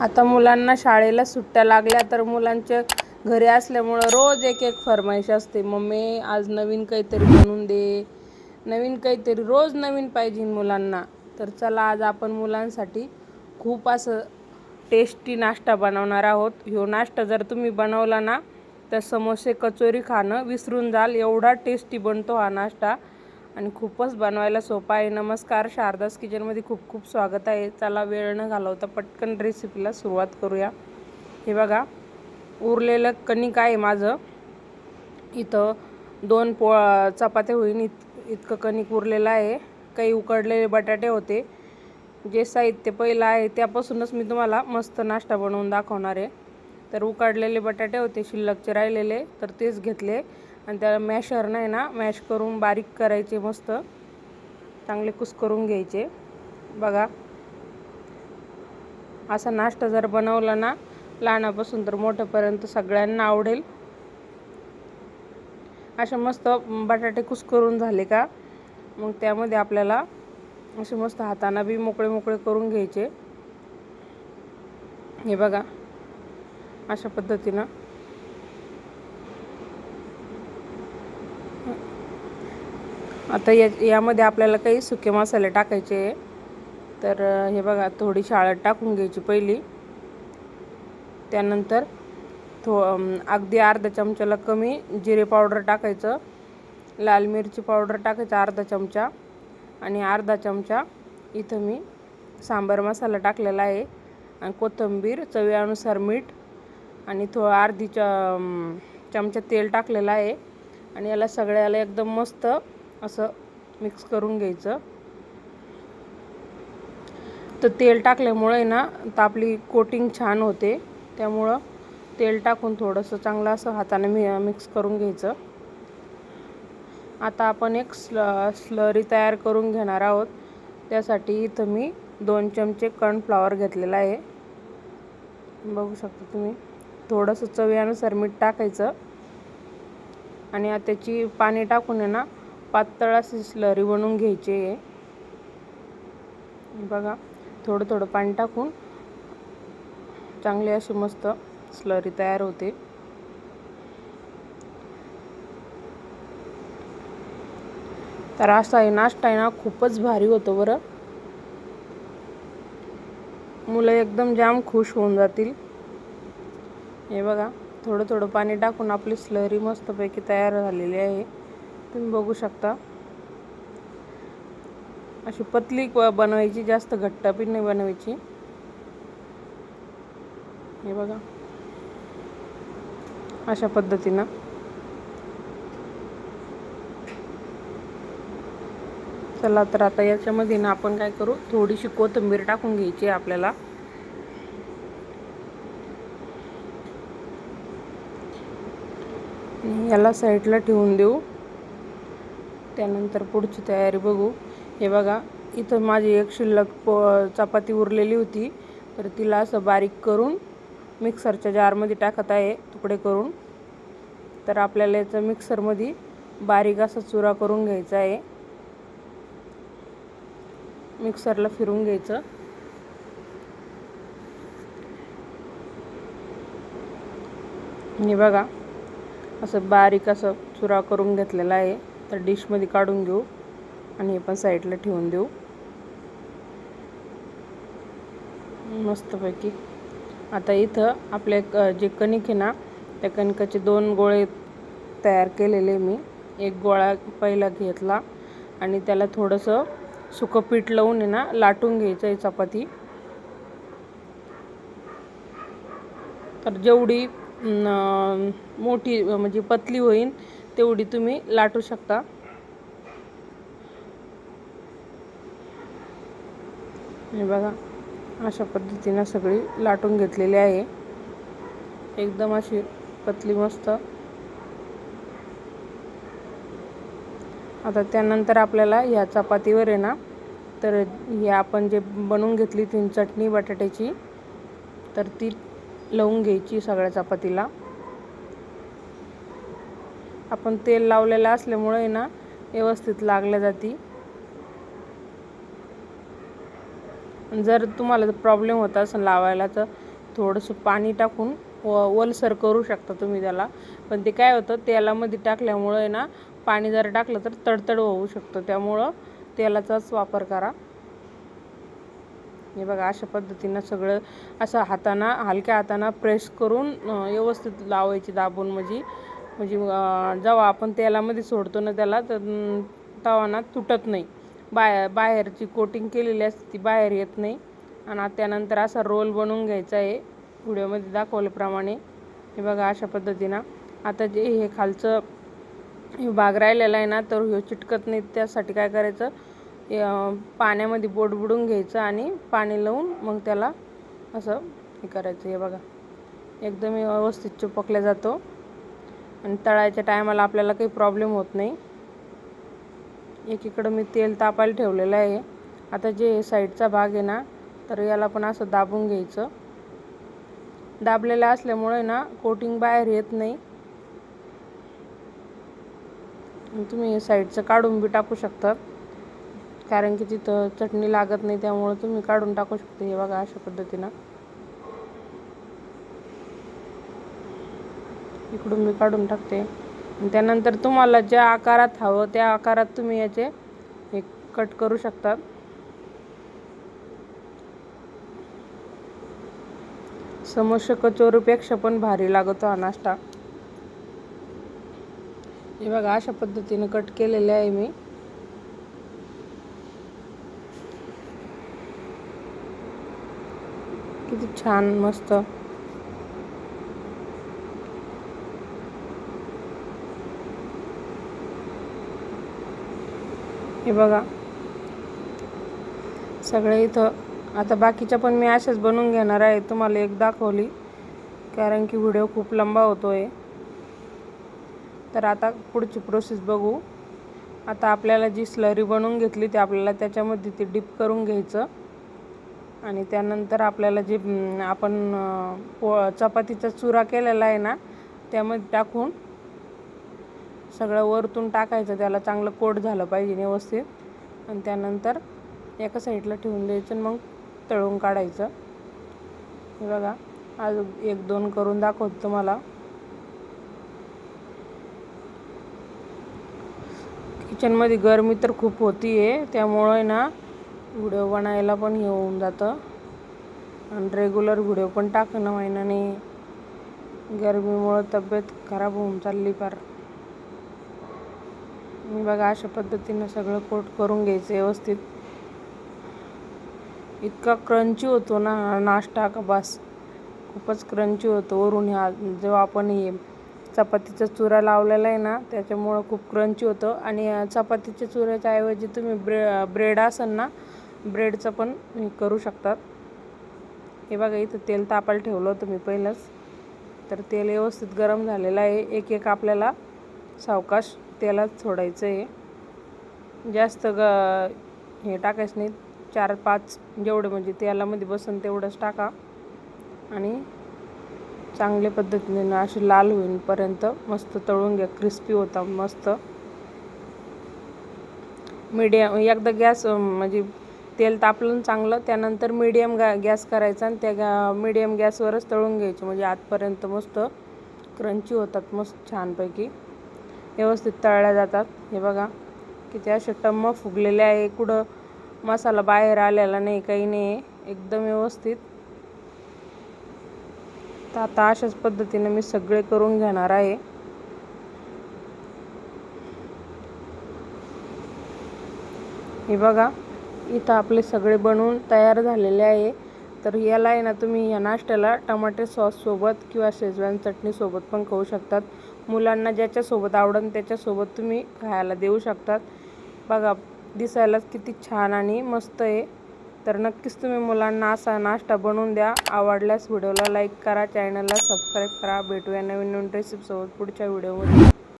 आता मुलांना शाळेला सुट्ट्या लागल्या तर मुलांच्या घरी असल्यामुळं रोज एक एक फरमाईश असते. मम्मी आज नवीन काहीतरी बनवून दे. नवीन काहीतरी रोज नवीन पाहिजे मुलांना. तर चला आज आपण मुलांसाठी खूप असं टेस्टी नाश्ता बनवणार आहोत. ह्यो नाश्ता जर तुम्ही बनवला ना तर समोसे कचोरी खाणं विसरून जाल. एवढा टेस्टी बनतो हा नाश्ता. आणि खूपच बनवायला सोपा आहे. नमस्कार शारदास किचनमध्ये खूप खूप स्वागत आहे. चला वेळ न घालवता पटकन रेसिपीला सुरुवात करूया. हे बघा उरलेलं कणिक आहे माझं. इथं दोन पो चपात्या होईन. इत इतकं कणिक उरलेलं आहे. काही उकडलेले बटाटे होते. जे साहित्य पहिलं आहे त्यापासूनच मी तुम्हाला मस्त नाश्ता बनवून दाखवणार आहे. तर उकडलेले बटाटे होते शिल्लकचे राहिलेले. तर तेच घेतले. आणि त्याला मॅशर नाही ना मॅश करून बारीक करायचे मस्त. चांगले कुस करून घ्यायचे. बघा. असा नाश्ता जर बनवला ना लहानापासून तर मोठ्यापर्यंत सगळ्यांना आवडेल. असे मस्त बटाटे कुस करून झाले का मग त्यामध्ये आपल्याला असे मस्त हाताना बी मोकळे मोकळे करून घ्यायचे. हे बघा. अशा पद्धतीनं. आता या यामध्ये आपल्याला काही सुके मसाले टाकायचे आहे. तर हे बघा थोडी हळद टाकून घ्यायची पहिली. त्यानंतर थो अगदी अर्धा चमच्याला कमी जिरे पावडर टाकायचं. लाल मिरची पावडर टाकायचं अर्धा चमचा. आणि अर्धा चमचा इथं मी सांबार मसाला टाकलेला आहे. आणि कोथिंबीर चवीनुसार मीठ आणि थो अर्धी च चमचा तेल टाकलेलं आहे. आणि याला सगळ्याला एकदम मस्त असं मिक्स करून घ्यायचं. तर तेल टाकल्यामुळे ना तर आपली कोटिंग छान होते. त्यामुळं तेल टाकून थोडंसं चांगलं असं हाताने मि मिक्स करून घ्यायचं. आता आपण एक स्ल स्लरी तयार करून घेणार आहोत. त्यासाठी इथं मी दोन चमचे कॉर्नफ्लॉवर घेतलेला आहे. बघू शकता तुम्ही थोडंसं चवीनुसार मीठ टाकायचं. आणि त्याची पाणी टाकून आहे ना पातळा अशी स्लरी बनवून घ्यायची. आहे बघा थोडं थोडं पाणी टाकून चांगली अशी मस्त स्लरी तयार होते. तर असा आहे नाश्ता आहे ना खूपच भारी होतो बरं. मुलं एकदम जाम खुश होऊन जातील. हे बघा थोडं थोडं पाणी टाकून आपली स्लरी मस्तपैकी तयार झालेली आहे. तुम्ही बघू शकता. अशी पतली बनवायची जास्त घट्ट पण नाही बनवायची. हे बघा. अशा पद्धतीनं. चला तर आता याच्यामध्ये ना आपण काय करू? थोडीशी कोथिंबीर टाकून घ्यायची आहे आपल्याला. याला साईडला ठेवून देऊ. त्यानंतर पुढची तयारी बघू. हे बघा इथं माझी एक शिल्लक प चपाती उरलेली होती. तर तिला असं बारीक करून मिक्सरच्या जारमध्ये टाकत आहे तुकडे करून. तर आपल्याला याचं मिक्सरमध्ये बारीक असा चुरा करून घ्यायचा आहे. मिक्सरला फिरून घ्यायचं. हे बघा असं बारीक असं चुरा करून घेतलेला आहे. तर डिशमध्ये काढून घेऊ आणि हे पण साईडला ठेवून देऊ. मस्तपैकी. आता इथं आपले जे कणिक आहे ना त्या कणिकाचे दोन गोळे तयार केलेले मी. एक गोळा पहिला घेतला आणि त्याला थोडंसं सुकं पीठ लावून आहे ना लाटून घ्यायचं आहे चपाती. तर जेवढी मोठी म्हणजे पतली होईल तेवढी तुम्ही लाटू शकता. हे बघा अशा पद्धतीनं सगळी लाटून घेतलेली आहे. एकदम अशी पतली मस्त. आता त्यानंतर आपल्याला ह्या चपातीवर आहे ना तर हे आपण जे बनवून घेतली ती चटणी बटाट्याची तर ती लावून घ्यायची सगळ्या चपातीला. आपण तेल लावलेलं असल्यामुळे ना व्यवस्थित लागल्या जाती. जर तुम्हाला प्रॉब्लेम होत असेल लावायला तर थोडंसं पाणी टाकून व ओलसर करू शकता तुम्ही त्याला. पण ते काय होतं तेलामध्ये टाकल्यामुळं आहे ना पाणी जर टाकलं तर तडतड होऊ शकतं. त्यामुळं तेलाचाच वापर करा. हे बघा अशा पद्धतीनं सगळं असं हाताना हलक्या हाताना प्रेस करून व्यवस्थित लावायची दाबून म्हणजे म्हणजे जेव्हा आपण तेलामध्ये सोडतो ना त्याला तर अं, तवा ना तुटत नाही. बाहेर बाहेरची कोटिंग केलेली असते ती बाहेर येत नाही. आणि त्यानंतर असा रोल बनवून घ्यायचा आहे. व्हिडिओमध्ये दाखवल्याप्रमाणे. हे बघा अशा पद्धतीनं. आता जे हे खालचं भाग राहिलेला आहे ना तर ह्यो चिटकत नाही. त्यासाठी काय करायचं? पाण्यामध्ये बोट बुडून घ्यायचं आणि पाणी लावून मग त्याला असं हे करायचं. हे बघा. एकदम व्यवस्थित चिपकल्या जातो. आणि तळायच्या टायमाला आपल्याला काही प्रॉब्लेम होत नाही. एकीकडं मी तेल तापायला ठेवलेलं आहे. आता जे साईडचा भाग आहे ना तर याला पण असं दाबून घ्यायचं. दाबलेलं असल्यामुळे ना कोटिंग बाहेर येत नाही. तुम्ही साईडचं काढून बी टाकू शकता. कारण की तिथं चटणी लागत नाही त्यामुळे तुम्ही काढून टाकू शकता. हे बघा अशा पद्धतीनं. इकडून मी काढून टाकते. त्यानंतर तुम्हाला ज्या आकारात हवं त्या आकारात तुम्ही याचे हे कट करू शकता. समोसे कचोरीपेक्षा पण भारी लागतो हा नाश्ता. हे बघा अशा पद्धतीने कट केलेले आहे मी. किती छान मस्त. हे बघा. सगळे इथं आता बाकीच्या पण मी अशाच बनवून घेणार आहे तुम्हाला एक दाखवली. कारण की व्हिडिओ खूप लंबा होतो आहे तर आता पुढची प्रोसेस बघू. आता आपल्याला जी स्लरी बनवून घेतली ती आपल्याला त्याच्यामध्ये ती डिप करून घ्यायचं. आणि त्यानंतर आपल्याला जे आपण पो चपातीचा चुरा केलेला आहे ना त्यामध्ये टाकून सगळं वरतून टाकायचं त्याला चांगलं कोट झालं पाहिजे व्यवस्थित. आणि त्यानंतर एका साईडला ठेवून द्यायचं आणि मग तळून काढायचं. हे बघा आज एक दोन करून दाखवतो तुम्हाला. किचनमध्ये गरमी तर खूप होती आहे त्यामुळे ना व्हिडिओ बनायला पण हे होऊन जातं. आणि रेग्युलर व्हिडिओ पण टाकणं महिन्याने. गरमीमुळं तब्येत खराब होऊन चालली फार. मी बघा अशा पद्धतीनं सगळं कोट करून घ्यायचं व्यवस्थित. इतका क्रंची होतो ना नाश्ता का बस. खूपच क्रंची होतो वरून ह्या जेव्हा आपण हे चपातीचा चुरा लावलेला आहे ना त्याच्यामुळं खूप क्रंची होतं. आणि चपातीच्या चुऱ्याच्या ऐवजी तुम्ही ब्रे ब्रेड असेल ना ब्रेडचं पण हे करू शकतात. हे बघा इथं तेल तापायला ठेवलं होतं मी पहिलंच. तर तेल व्यवस्थित गरम झालेलं आहे. एक एक आपल्याला सावकाश तेलात सोडायचं आहे जास्त ग हे टाकायचं नाही. चार पाच जेवढे म्हणजे तेलामध्ये बसन तेवढंच टाका. आणि चांगल्या पद्धतीने असे लाल होईपर्यंत मस्त तळून घ्या. क्रिस्पी होता मस्त. मीडियम एकदा गॅस म्हणजे तेल तापलं चांगलं त्यानंतर मीडियम गा गॅस करायचा आणि त्या गॅ मीडियम गॅसवरच तळून घ्यायचं. म्हणजे आतपर्यंत मस्त क्रंची होतात मस्त छानपैकी. व्यवस्थित तळल्या जातात. हे बघा किती असे टम्म फुगलेले आहे. कुठं मसाला बाहेर आलेला नाही काही नाही. एकदम व्यवस्थित. तर आता अशाच पद्धतीने मी सगळे करून घेणार आहे. हे बघा इथं आपले सगळे बनवून तयार झालेले आहे. तर याला आहे ना तुम्ही या नाश्त्याला टमाटे सॉससोबत किंवा शेजवान चटणीसोबत पण खाऊ शकतात. मुलांना ज्याच्यासोबत आवडेल त्याच्यासोबत तुम्ही खायला देऊ शकतात. बघा दिसायलाच किती छान आणि मस्त आहे. तर नक्कीच तुम्ही मुलांना असा नाश्ता बनवून द्या. आवडल्यास व्हिडिओला लाईक करा चॅनलला सबस्क्राईब करा. भेटूया नवीन नवीन रेसिपीसोबत पुढच्या व्हिडिओमध्ये.